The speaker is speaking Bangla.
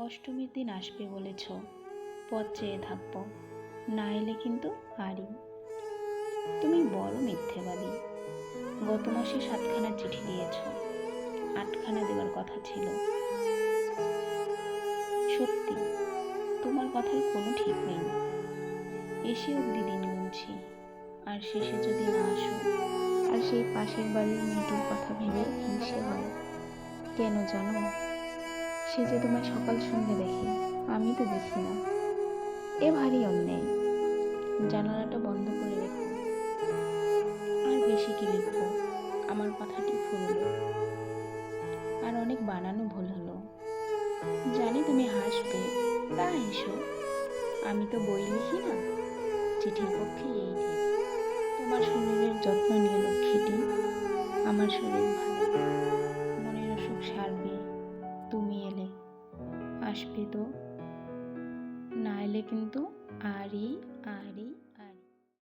অষ্টমীর দিন আসবে বলেছ। পথ চেয়ে থাকব। না এলে কিন্তু হারি তুমি বড় মিথ্যেবাদী। গত মাসে সাতখানা চিঠি দিয়েছ। আটখানা দেওয়ার কথা ছিল। সত্যি, তোমার কথার কোনো ঠিক নেই। এসে অব্দি দিন গুনছি। আর শেষে যদি না আসো, আর সেই পাশের বাড়ির মেয়েটির কথা ভেবে হিংসে হয়। কেন জানো? সে যে তোমায় সকাল সন্ধ্যে দেখে, আমি তো দেখি না। এ ভারী অন্যায়। জানালাটা বন্ধ করে রেখো। আর বেশি কি লিখব? আমার কথাটি ফুরলো। আর অনেক বানানো ভুল হলো। জানি তুমি হাসবে, তা এসো। আমি তো বই লিখি না। চিঠির পক্ষে এই ঠিক তোমার শরীরের যত্ন নিয়ে লক্ষ্মীটি, আমার শরীর ভালো। মনের অসুখ সারবে। আসবে তো? না এলে কিন্তু আরই আরই